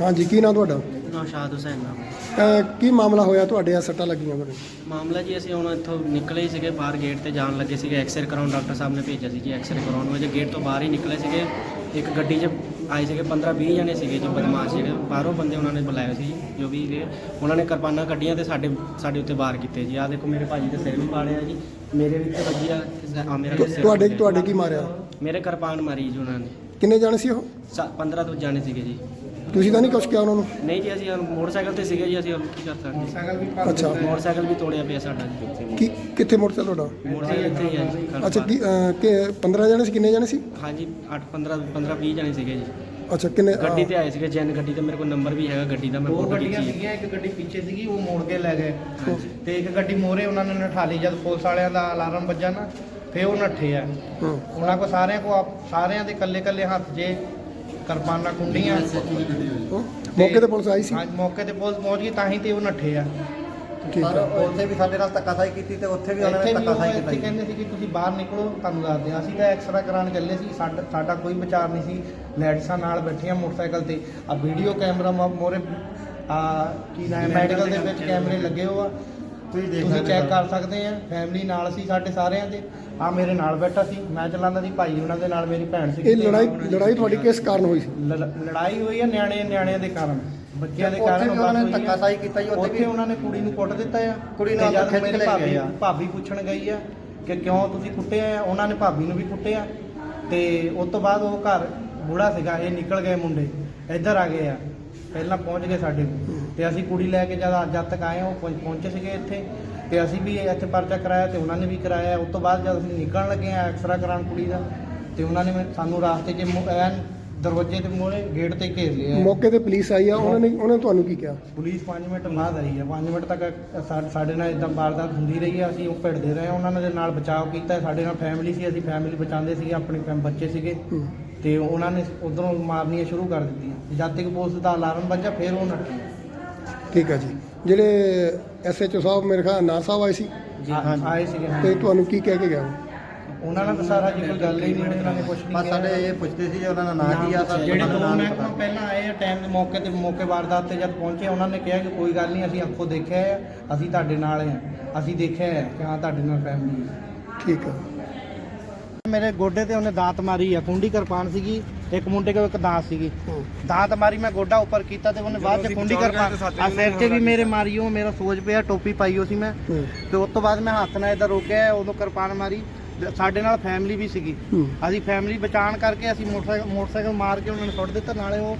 ਹਾਂਜੀ ਕੀ ਨਾਂ ਤੁਹਾਡਾ? ਨੌਸ਼ਾਦ ਹੁਸੈਨ ਨਾਮ। ਹੈ। ਅਹ ਕੀ ਮਾਮਲਾ ਹੋਇਆ ਤੁਹਾਡੇ ਆ ਸੱਟਾਂ ਲੱਗੀਆਂ ਮੇਰੇ ਮਾਮਲਾ ਜੀ ਅਸੀਂ ਹੁਣ ਇੱਥੋਂ ਨਿਕਲੇ ਹੀ ਸੀਗੇ ਬਾਹਰ ਗੇਟ ਤੇ ਜਾਣ ਲੱਗੇ ਸੀਗੇ ਐਕਸਰੇ ਕਰਾਉਣ ਡਾਕਟਰ ਸਾਹਿਬ ਨੇ ਭੇਜਿਆ ਸੀ ਜੀ ਐਕਸਰੇ ਕਰਾਉਣ ਵਜੇ ਗੇਟ ਤੋਂ ਬਾਹਰ ਹੀ ਨਿਕਲੇ ਸੀਗੇ। ਇੱਕ ਗੱਡੀ 'ਚ ਆਏ ਸੀਗੇ 15 20 ਜਣੇ ਸੀਗੇ ਜੀ ਬਦਮਾਸ਼ ਜਿਹੜੇ ਬਾਹਰੋਂ ਬੰਦੇ ਉਹਨਾਂ ਨੇ ਬੁਲਾਏ ਸੀ ਜੋ ਵੀ ਸੀਗੇ। ਉਹਨਾਂ ਨੇ ਕਿਰਪਾਨਾਂ ਕੱਢੀਆਂ ਤੇ ਸਾਡੇ ਸਾਡੇ ਉੱਤੇ ਵਾਰ ਕੀਤੇ ਜੀ। ਆਹ ਦੇਖੋ ਮੇਰੇ ਭਾਜੀ ਦੇ ਸਿਰ ਵੀ ਪਾੜਿਆ ਜੀ। ਮੇਰੇ ਵੀ ਤੇ ਵੱਜੀ ਆ ਮੇਰਾ ਵੀ ਸਿਰ ਤੁਹਾਡੇ। ਤੁਹਾਡੇ ਕੀ ਮਾਰਿਆ? ਮੇਰੇ ਕਿਰਪਾਨ ਮਾਰੀ ਜੀ ਉਹਨਾਂ ਨੇ। ਕਿੰਨੇ ਜਾਣੇ ਸੀ ਉਹ? ਸਾ- 15 ਤੋਂ ਜਾਣੇ ਸੀਗੇ ਜੀ। ਤੁਸੀਂ ਤਾਂ ਨਹੀਂ ਕੁਛ ਕਿਹਾ ਉਹਨਾਂ ਨੂੰ? ਨਹੀਂ ਜੀ ਅਸੀਂ ਮੋਟਰਸਾਈਕਲ ਤੇ ਸੀਗੇ ਜੀ ਅਸੀਂ ਹੁਣ ਕੀ ਕਰ ਸਕਦੇ? ਅੱਛਾ। ਮੋਟਰਸਾਈਕਲ ਵੀ ਤੋੜਿਆ ਪਿਆ ਸਾਡਾ ਜੀ। ਕੀ ਕਿੱਥੇ ਮੋਟਰਸਾਈਕਲ ਤੁਹਾਡਾ? ਮੋਟਰਸਾਈਕਲ ਇੱਥੇ ਹੀ ਹੈ ਜੀ ਅੱਛਾ। ਕੀ ਅਹ, ਕਿ 15 ਜਾਣੇ ਸੀ ਕਿੰਨੇ ਜਾਣੇ ਸੀ? ਹਾਂਜੀ 8 15 15 20 ਜਣੇ ਸੀਗੇ ਜੀ। ਅੱਛਾ ਕਿੰਨੇ ਗੱਡੀ ਤੇ ਆਏ ਸੀਗੇ ਜੈਨ ਗੱਡੀ ਤੇ ਮੇਰੇ ਕੋਲ ਨੰਬਰ ਵੀ ਹੈਗਾ ਗੱਡੀ ਦਾ ਮੈਂ ਦੋ ਫੋਟੋ ਗੱਡੀਆਂ ਖਿੱਚੀ ਹੈ। ਸੀਗੀਆਂ ਇੱਕ ਗੱਡੀ ਪਿੱਛੇ ਸੀਗੀ ਉਹ ਮੋੜ ਕੇ ਲੈ ਗਏ। ਤੇ ਇੱਕ ਗੱਡੀ ਮੋਰੇ ਉਹਨਾਂ ਨੇ ਨਠਾ ਲਈ ਜਦ ਪੁਲਿਸ ਵਾਲਿਆਂ ਦਾ ਅਲਾਰਮ ਵੱਜਾ ਨਾ ਫੇ ਉਹ ਨੱਠੇ ਆ। ਹਾਂ। ਉਹਨਾਂ ਕੋ ਸਾਰਿਆਂ ਕੋ ਆਪ- ਸਾਰਿਆਂ ਦੇ ਕੱਲੇ ਕੱਲੇ ਹੱਥ 'ਚ ਕਿਰਪਾਨਾਂ ਕੁੰਡੀਆਂ। ਮੌਕੇ ਤੇ ਪੁਲਿਸ ਆਈ ਸੀ? ਹਾਂਜੀ ਮੌਕੇ ਤੇ ਪੁਲਿਸ ਪਹੁੰਚ ਗਈ ਤਾਂ ਹੀ ਤੇ ਉਹ ਨੱਠੇ ਆ। ਠੀਕ ਪਰ ਹੈ ਉੱਥੇ ਵੀ ਸਾਡੇ ਨਾਲ ਧੱਕਾਸ਼ਾਹੀ ਕੀਤੀ ਤੇ ਉੱਥੇ ਵੀ ਉਹਨਾਂ ਇੱਥੇ ਨੇ ਵੀ ਉਹ ਧੱਕਾਸ਼ਾਹੀ ਇੱਥੇ ਕੀਤੀ। ਕਹਿੰਦੇ ਸੀ ਕਿ ਤੁਸੀਂ ਬਾਹਰ ਨਿਕਲੋ ਤੁਹਾਨੂੰ ਦੱਸਦੇ ਹਾਂ। ਅਸੀਂ ਤਾਂ ਐਕਸਰਾ ਕਰਾਉਣ ਚੱਲੇ ਸੀ ਸਾਡਾ ਸਾਡਾ ਕੋਈ ਵਿਚਾਰ ਨਹੀਂ ਸੀ। ਲੈਟਸਾਂ ਨਾਲ ਬੈਠੀਆਂ ਮੋਟਰਸਾਈਕਲ ਤੇ। ਆ ਵੀਡੀਓ ਕੈਮਰਾ ਮੋਰੇ ਆ ਕੀ ਨਾਮ ਮੈਡੀਕਲ ਦੇ ਵਿੱਚ ਕੈਮਰੇ ਲੱਗੇ ਹੋ ਆ। ਤੁਸੀਂ ਦੇਖ ਤੁਸੀਂ ਸਕਦੇ ਚੈੱਕ। ਕਰ ਸਕਦੇ ਆ ਫੈਮਿਲੀ ਨਾਲ ਸੀ ਸਾਡੇ ਸਾਰਿਆਂ ਦੇ। ਆ ਮੇਰੇ ਨਾਲ ਬੈਠਾ ਸੀ ਮੈਂ ਚਲਾਉਂਦਾ ਸੀ ਭਾਈ ਉਹਨਾਂ ਦੇ ਨਾਲ ਮੇਰੀ ਭੈਣ ਸੀ ਇਹ ਲੜਾਈ ਲੜਾਈ ਤੁਹਾਡੀ ਕਿਸ ਕਾਰਨ ਹੋਈ ਸੀ? ਲੜਾਈ ਹੋਈ ਆ ਨਿਆਣੇ ਨਿਆਣਿਆਂ ਦੇ ਕਾਰਨ। ਬੱਚਿਆਂ ਦੇ ਕਾਰਨ ਉਹਨਾਂ ਨੇ। ਧੱਕਾਸ਼ਾਹੀ ਕੀਤਾ ਜੀ, ਉੱਥੇ ਵੀ। ਉਹਨਾਂ ਨੇ ਕੁੜੀ ਨੂੰ ਕੁੱਟ ਦਿੱਤਾ ਆ। ਕੁੜੀ ਨੂੰ ਤੇ ਜਦ ਅੰਦਰ ਖਿੱਚ ਮੇਰੀ ਕੇ ਲੈ ਭਾਬੀ ਗਏ ਆ। ਭਾਬੀ ਪੁੱਛਣ ਗਈ ਆ ਕਿ ਕਿਉਂ ਤੁਸੀਂ ਕੁੱਟੇ ਆ? ਉਹਨਾਂ ਨੇ ਭਾਬੀ ਨੂੰ ਵੀ ਕੁੱਟਿਆ। ਤੇ ਉਸ ਤੋਂ ਬਾਅਦ ਉਹ ਘਰ ਬੁੜਾ ਸੀਗਾ ਇਹ ਨਿਕਲ ਗਏ ਮੁੰਡੇ। ਇੱਧਰ ਆ ਗਏ ਆ। ਪਹਿਲਾਂ ਪਹੁੰਚ ਗਏ ਸਾਡੇ ਕੋਲ। ਤੇ ਅਸੀਂ ਕੁੜੀ ਲੈ ਕੇ ਜਦ ਅੱਜ ਤੱਕ ਆਏ ਉਹ ਪਹੁੰ- ਪਹੁੰਚੇ ਸੀਗੇ ਇੱਥੇ। ਤੇ ਅਸੀਂ ਵੀ ਇੱਥੇ ਪਰਚਾ ਕਰਾਇਆ ਤੇ ਉਹਨਾਂ ਨੇ ਵੀ ਕਰਾਇਆ। ਉਸ ਤੋਂ ਬਾਅਦ ਜਦ ਅਸੀਂ ਨਿਕਲਣ ਲੱਗੇ ਆ ਐਕਸਰਾ ਕਰਾਉਣ ਕੁੜੀ ਦਾ ਤੇ ਉਹਨਾਂ ਨੇ ਮੈਨੂੰ- ਸਾਨੂੰ ਰਾਸਤੇ 'ਚ ਮੁ- ਐਨ ਦਰਵਾਜ਼ੇ ਤੇ ਮੋੜੇ ਗੇਟ ਤੇ ਘੇਰ ਲਿਆ ਮੌਕੇ ਤੇ ਪੁਲਿਸ ਆਈ ਆ ਉਹਨਾਂ ਨੇ ਉਹਨਾਂ ਨੇ ਤੁਹਾਨੂੰ ਕੀ ਕਿਹਾ? ਪੁਲਿਸ 5 ਮਿੰਟ ਬਾਅਦ ਆਈ ਹੈ। 5 ਮਿੰਟ ਤੱਕ ਸਾ- ਸਾਡੇ ਨਾਲ ਇਦਾਂ ਵਾਰਦਾਤ ਹੁੰਦੀ ਰਹੀ ਹੈ ਅਸੀਂ ਉਹ ਭਿੜਦੇ ਰਹੇ ਉਹਨਾਂ ਦੇ ਨਾਲ ਬਚਾਅ ਕੀਤਾ ਸਾਡੇ ਨਾਲ ਫੈਮਿਲੀ ਸੀ। ਅਸੀਂ ਫੈਮਿਲੀ ਬਚਾਉਂਦੇ ਸੀਗੇ। ਆਪਣੇ ਫੈਮ- ਬੱਚੇ ਸੀਗੇ। ਹੂੰ। ਤੇ ਉਹਨਾਂ ਨੇ ਉਧਰੋਂ ਮਾਰਨੀਆਂ ਸ਼ੁਰੂ ਕਰ ਦਿੱਤੀਆਂ। ਜਦ ਤੱਕ ਪੁਲਿਸ ਦਾ ਅਲਾਰਮ ਵੱਜਾ ਫਿਰ ਉਹ ਨੱਠੇ। ਠੀਕ ਹੈ ਜੀ। ਜਿਹੜੇ ਐਸਐਚਓ ਸਾਹਿਬ ਮੇਰੇ ਖਿਆਲ ਨਾਲ ਸਾਹਿਬ ਆਏ ਸੀ? ਜੀ ਆਏ ਸੀਗੇ ਤੇ ਤੁਹਾਨੂੰ ਕੀ ਕਹਿ ਕੇ ਗਿਆ ਉਹਨਾਂ ਨਾਲ ਤਾਂ ਸਾਰਾ ਜੀ ਕੋਈ ਗੱਲ ਹੀ ਨਹੀਂ ਉਹਨਾਂ ਨੇ ਕੁਝ ਨਹੀਂ ਬਸ ਸਾਡੇ ਇਹ ਪੁੱਛਦੇ ਸੀ ਜੀ ਉਹਨਾਂ ਦਾ ਨਾਂ ਕੀ ਆ ਸਰ ਜਿਹੜੇ ਦੋ ਮਹਿਕਮਾ। ਪਹਿਲਾਂ ਆਏ ਆ ਟਾਈਮ ਦੇ ਮੌਕੇ ਤੇ ਮੌਕੇ ਵਾਰਦਾਤ ਤੇ ਜਦ ਪਹੁੰਚੇ ਉਹਨਾਂ ਨੇ ਕਿਹਾ ਕਿ ਕੋਈ ਗੱਲ ਨਹੀਂ ਅਸੀਂ ਅੱਖੋਂ ਦੇਖਿਆ ਹੈ ਅਸੀਂ ਤੁਹਾਡੇ ਨਾਲ ਆ ਅਸੀਂ ਦੇਖਿਆ ਹੈ ਕਿ ਹਾਂ ਤੁਹਾਡੇ ਨਾਲ ਫੈਮਿਲੀ ਹੈ। ਠੀਕ ਹੈ ਮੇਰੇ ਗੋਡੇ ਤੇ ਉਹਨੇ ਦਾਤ ਮਾਰੀ ਆ ਕੁੰਡੀ ਕਿਰਪਾਨ ਸੀਗੀ ਇੱਕ ਮੁੰਡੇ ਕੋਲ ਇੱਕ ਦਾਤ ਸੀਗੀ। ਹੂੰ। ਦਾਤ ਮਾਰੀ ਮੈਂ ਗੋਡਾ ਉੱਪਰ ਕੀਤਾ ਤੇ ਉਹਨੇ ਬਾਅਦ ਚ ਕੁੰਡੀ ਕਿਰਪਾਨ ਆ ਸਿਰ 'ਚ ਵੀ ਮੇਰੇ ਮਾਰੀ ਉਹ ਮੇਰਾ ਸੋਜ ਪਿਆ ਟੋਪੀ ਪਾਈ ਹੋ ਸੀ ਮੈਂ। ਹੂੰ। ਤੇ ਉਸ ਤੋਂ ਬਾਅਦ ਮੈਂ ਹੱਥ ਨਾਲ ਇਧਰ ਰੋਕਿਆ ਉਦੋਂ ਕਿਰਪਾਨ ਮਾਰੀ। ਤੇ ਸਾਡੇ ਨਾਲ ਫੈਮਿਲੀ ਵੀ ਸੀਗੀ। ਅਸੀਂ ਫੈਮਿਲੀ ਬਚਾਉਣ ਕਰਕੇ ਅਸੀਂ ਮੋਟਰਸਾਈਕਲ ਮੋਟਰਸਾਈਕਲ ਮਾਰ ਕੇ ਉਹਨਾਂ ਨੇ ਸੁੱਟ ਦਿੱਤਾ। ਨਾਲੇ ਉਹ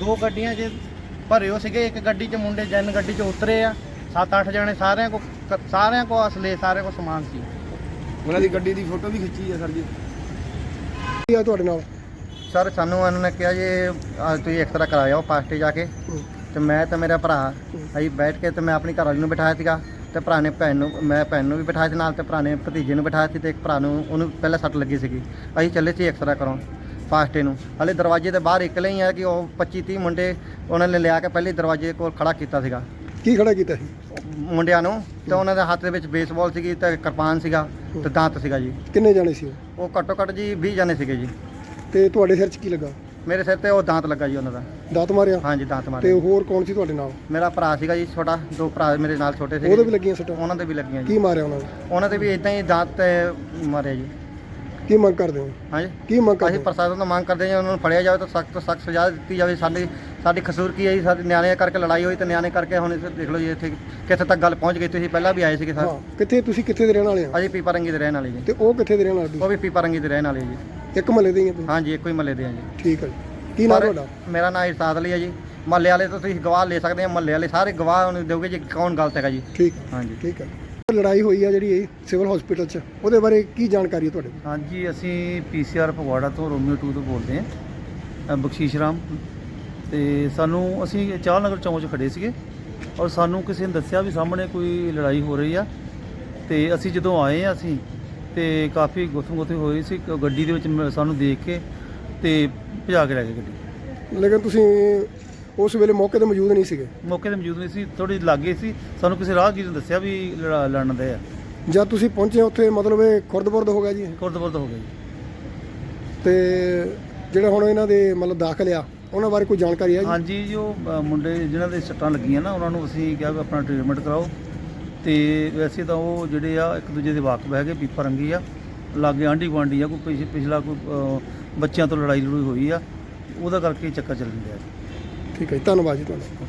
ਦੋ ਗੱਡੀਆਂ 'ਚ ਭਰੇ ਹੋ ਸੀਗੇ ਇੱਕ ਗੱਡੀ 'ਚ ਮੁੰਡੇ ਜੈਨ ਗੱਡੀ 'ਚ ਉਤਰੇ ਆ। ਸੱਤ ਅੱਠ ਜਣੇ ਸਾਰਿਆਂ ਕੋ ਸਾਰਿਆਂ ਕੋ ਅਸਲੇ ਸਾਰਿਆਂ ਕੋ ਸਮਾਨ ਸੀ। ਉਹਨਾਂ ਦੀ ਗੱਡੀ ਦੀ ਫੋਟੋ ਵੀ ਖਿੱਚੀ ਹੈ ਸਰ ਜੀ। ਕੀ ਆ ਤੁਹਾਡੇ ਨਾਲ? ਸਰ ਸਾਨੂੰ ਉਹਨਾਂ ਨੇ ਕਿਹਾ ਜੀ ਅੱਜ ਤੁਸੀਂ ਐਕਸਰਾ ਕਰਾਇਆ ਪਾਸ ਤੇ ਜਾ ਕੇ। ਤੇ ਮੈਂ ਤੇ ਮੇਰਾ ਭਰਾ ਅਸੀਂ ਬੈਠ ਕੇ ਤੇ ਮੈਂ ਆਪਣੀ ਘਰ ਵਾਲੀ ਨੂੰ ਬਿਠਾਇਆ ਸੀਗਾ। ਤੇ ਭਰਾ ਨੇ ਭੈਣ ਨੂੰ ਮੈਂ ਭੈਣ ਨੂੰ ਵੀ ਬਿਠਾਇਆ ਸੀ ਨਾਲ ਤੇ ਭਰਾ ਨੇ ਭਤੀਜੇ ਨੂੰ ਬਿਠਾਇਆ ਸੀ ਤੇ ਇੱਕ ਭਰਾ ਨੂੰ ਉਹਨੂੰ ਪਹਿਲਾਂ ਸੱਟ ਲੱਗੀ ਸੀਗੀ। ਅਸੀਂ ਚੱਲੇ ਸੀ ਐਕਸਰਾ ਕਰਾਉਣ ਫਾਸਟੇ ਨੂੰ। ਹਲੇ ਦਰਵਾਜ਼ੇ ਦੇ ਬਾਹਰ ਇਕਲੇ ਹੀ ਆ ਕਿ ਉਹ 25 30 ਮੁੰਡੇ ਉਹਨਾਂ ਨੇ ਲਿਆ ਕੇ ਪਹਿਲੇ ਦਰਵਾਜ਼ੇ ਕੋਲ ਖੜਾ ਕੀਤਾ ਸੀਗਾ। ਕੀ ਖੜਾ ਕੀਤਾ ਸੀ? ਮੁੰਡਿਆਂ ਨੂੰ ਤੇ ਉਹਨਾਂ ਦੇ ਹੱਥ ਦੇ ਵਿੱਚ ਬੇਸਬਾਲ ਸੀਗੀ ਤੇ ਕਿਰਪਾਨ ਸੀਗਾ ਤੇ ਦਾਂਤ ਸੀਗਾ ਜੀ। ਕਿੰਨੇ ਜਾਣੇ ਸੀ ਉਹ? ਘੱਟੋ ਘੱਟ ਜੀ 20 ਜਣੇ ਸੀਗੇ ਜੀ। ਤੇ ਤੁਹਾਡੇ ਸਿਰ 'ਚ ਕੀ ਲੱਗਾ? ਮੇਰੇ ਸਿਰ ਤੇ ਉਹ ਦਾਂਤ ਲੱਗਾ ਜੀ ਉਹਨਾਂ ਦਾ। ਦਾਤ ਮਾਰਿਆ? ਹਾਂਜੀ ਦਾਂਤ ਤੇ ਮਾਰੇ ਹੋਰ ਕੌਣ ਸੀ ਤੁਹਾਡੇ ਨਾਲ? ਮੇਰਾ ਭਰਾ ਸੀਗਾ ਜੀ ਛੋਟਾ ਦੋ ਭਰਾ ਮੇਰੇ ਨਾਲ ਛੋਟੇ ਸੀਗੇ ਉਹਦੇ ਵੀ ਲੱਗੀਆਂ ਸੱਟਾਂ? ਉਹਨਾਂ ਦੇ ਵੀ ਲੱਗੀਆਂ ਕੀ ਜੀ ਮਾਰਿਆ ਉਹਨਾਂ ਨੇ? ਉਹਨਾਂ ਦੇ ਵੀ ਇਦਾਂ ਹੀ ਦਾਂਤ ਤੇ ਮਾਰਿਆ ਜੀ। ਕੀ ਮੰਗ ਕਰਦੇ ਹੋ? ਹਾਂਜੀ। ਕੀ ਮੰਗ ਕਰਦੇ ਅਸੀਂ ਹੋ? ਪ੍ਰਸ਼ਾਸਨ ਤੋਂ ਮੰਗ ਕਰਦੇ ਹਾਂ ਉਹਨਾਂ ਨੂੰ ਫੜਿਆ ਜਾਵੇ ਤਾਂ ਸਖਤ ਤੋਂ ਸਖਤ ਸਜ਼ਾ ਦਿੱਤੀ ਜਾਵੇ। ਸਾਡੀ ਸਾਡੀ ਕਸੂਰ ਕੀ ਹੈ ਜੀ? ਸਾਡੇ ਨਿਆਣੇ ਕਰਕੇ ਲੜਾਈ ਹੋਈ ਤੇ ਨਿਆਣੇ ਕਰਕੇ ਹੁਣ ਇੱਥੇ ਦੇਖ ਲਓ ਜੀ ਇੱਥੇ ਕਿੱਥੇ ਤੱਕ ਗੱਲ ਪਹੁੰਚ ਗਈ। ਤੁਸੀਂ ਪਹਿਲਾਂ ਵੀ ਆਏ ਸੀਗੇ ਸਰ। ਹਾਂ ਕਿੱਥੇ ਤੁਸੀਂ ਕਿੱਥੇ ਦੇ ਰਹਿਣ ਵਾਲੇ ਆ ਅਜੇ ਪੀਪਾ ਰੰਗੀ ਦੇ ਰਹਿਣ ਵਾਲੇ ਜੀ। ਤੇ ਉਹ ਕਿੱਥੇ ਦੇ ਰਹਿਣ ਵਾਲੇ? ਉਹ ਵੀ ਪੀਪਾ ਰੰਗੀ ਦੇ ਰਹਿਣ ਵਾਲੇ ਜੀ। ਇੱਕ ਮਹੱਲੇ ਦੇ ਹੀ ਆ ਤੁਸੀਂ? ਹਾਂਜੀ ਇੱਕੋ ਹੀ ਮੱਲੇ ਦੇ ਆ ਜੀ। ਠੀਕ ਹੈ ਜੀ। ਕੀ ਨਾਮ ਪਰ ਤੁਹਾਡਾ? ਮੇਰਾ ਨਾਮ ਇਰਸ਼ਾਦ ਅਲੀ ਹੈ ਜੀ। ਮਹੱਲੇ ਵਾਲੇ ਤੋਂ ਤੁਸੀਂ ਗਵਾਹ ਲੈ ਸਕਦੇ ਆ ਮਹੱਲੇ ਵਾਲੇ ਸਾਰੇ ਗਵਾਹ ਉਹਨੂੰ ਦਿਓਗੇ ਜੀ ਕੌਣ ਗਲਤ ਹੈਗਾ ਜੀ। ਠੀਕ ਹਾਂਜੀ। ਠੀਕ ਹੈ ਲੜਾਈ ਹੋਈ ਆ ਜਿਹੜੀ ਸਿਵਲ ਹਸਪੀਟਲ 'ਚ ਉਹਦੇ ਬਾਰੇ ਕੀ ਜਾਣਕਾਰੀ ਹੈ ਤੁਹਾਡੇ ਕੋਲ? ਹਾਂਜੀ ਅਸੀਂ ਪੀਸੀਆਰ ਫਗਵਾੜਾ ਤੋਂ ਰੋਮੀਓ 2 ਤੋਂ ਬੋਲਦੇ ਹਾਂ। ਅ, ਬਖਸ਼ੀਸ਼ ਰਾਮ। ਤੇ ਸਾਨੂੰ ਅਸੀਂ ਚਾਹ ਨਗਰ ਚੌਂਕ 'ਚ ਖੜੇ ਸੀਗੇ। ਔਰ ਸਾਨੂੰ ਕਿਸੇ ਨੇ ਦੱਸਿਆ ਵੀ ਸਾਹਮਣੇ ਕੋਈ ਲੜਾਈ ਹੋ ਰਹੀ ਆ। ਤੇ ਅਸੀਂ ਜਦੋਂ ਆਏ ਆ ਅਸੀਂ ਤੇ ਕਾਫੀ ਗੁੱਥਮ ਗੁੱਥੀ ਹੋ ਰਹੀ ਸੀ ਕ- ਗੱਡੀ ਦੇ ਵਿੱਚ ਮ- ਸਾਨੂੰ ਦੇਖ ਕੇ ਤੇ ਭਜਾ ਕੇ ਲੈ ਗਏ ਗੱਡੀ। ਲੇਕਿਨ ਤੁਸੀਂ ਉਸ ਵੇਲੇ ਮੌਕੇ ਤੇ ਮੌਜੂਦ ਨਹੀਂ ਸੀਗੇ? ਮੌਕੇ ਤੇ ਮੌਜੂਦ ਨਹੀਂ ਸੀ ਥੋੜੀ ਲਾਗੇ ਸੀ। ਸਾਨੂੰ ਕਿਸੇ ਰਾਹਗੀਰ ਨੇ ਦੱਸਿਆ ਵੀ ਲੜਾ- ਲੜਨ ਦੇ ਆ। ਜਦ ਤੁਸੀਂ ਪਹੁੰਚੇ ਉੱਥੇ ਮਤਲਬ ਇਹ ਖੁਰਦ-ਬੁਰਦ ਹੋ ਗਿਆ ਜੀ? ਖੁਰਦ-ਬੁਰਦ ਹੋ ਗਈ ਜੀ। ਤੇ ਜਿਹੜਾ ਹੁਣ ਇਹਨਾਂ ਦੇ ਮਤਲਬ ਦਾਖਲ ਆ ਉਹਨਾਂ ਬਾਰੇ ਕੋਈ ਜਾਣਕਾਰੀ ਹੈ ਜੀ? ਹਾਂਜੀ ਜੋ ਅ, ਮੁੰਡੇ ਜਿਨ੍ਹਾਂ ਦੇ ਸੱਟਾਂ ਲੱਗੀਆਂ ਨਾ ਉਹਨਾਂ ਨੂੰ ਅਸੀਂ ਕਿਹਾ ਵੀ ਆਪਣਾ ਟ੍ਰੀਟਮੈਂਟ ਕਰਾਓ। ਤੇ ਵੈਸੇ ਤਾਂ ਉਹ ਜਿਹੜੇ ਆ ਇੱਕ ਦੂਜੇ ਦੇ ਵਾਕਫ ਹੈਗੇ ਪੀਪਾ ਰੰਗੀ ਆ। ਲਾਗੇ ਆਂਢੀ ਗੁਆਂਢੀ ਆ ਕੋਈ ਪਿਛ- ਪਿਛਲਾ ਕੋਈ ਅ, ਬੱਚਿਆਂ ਤੋਂ ਲੜਾਈ ਲੜੂਈ ਹੋਈ ਆ। ਉਹਦਾ ਕਰਕੇ ਹੀ ਚੱਕਰ ਚੱਲਣ ਡਿਆ ਠੀਕ ਹੈ ਜੀ, ਧੰਨਵਾਦ ਜੀ ਤੁਹਾਡਾ।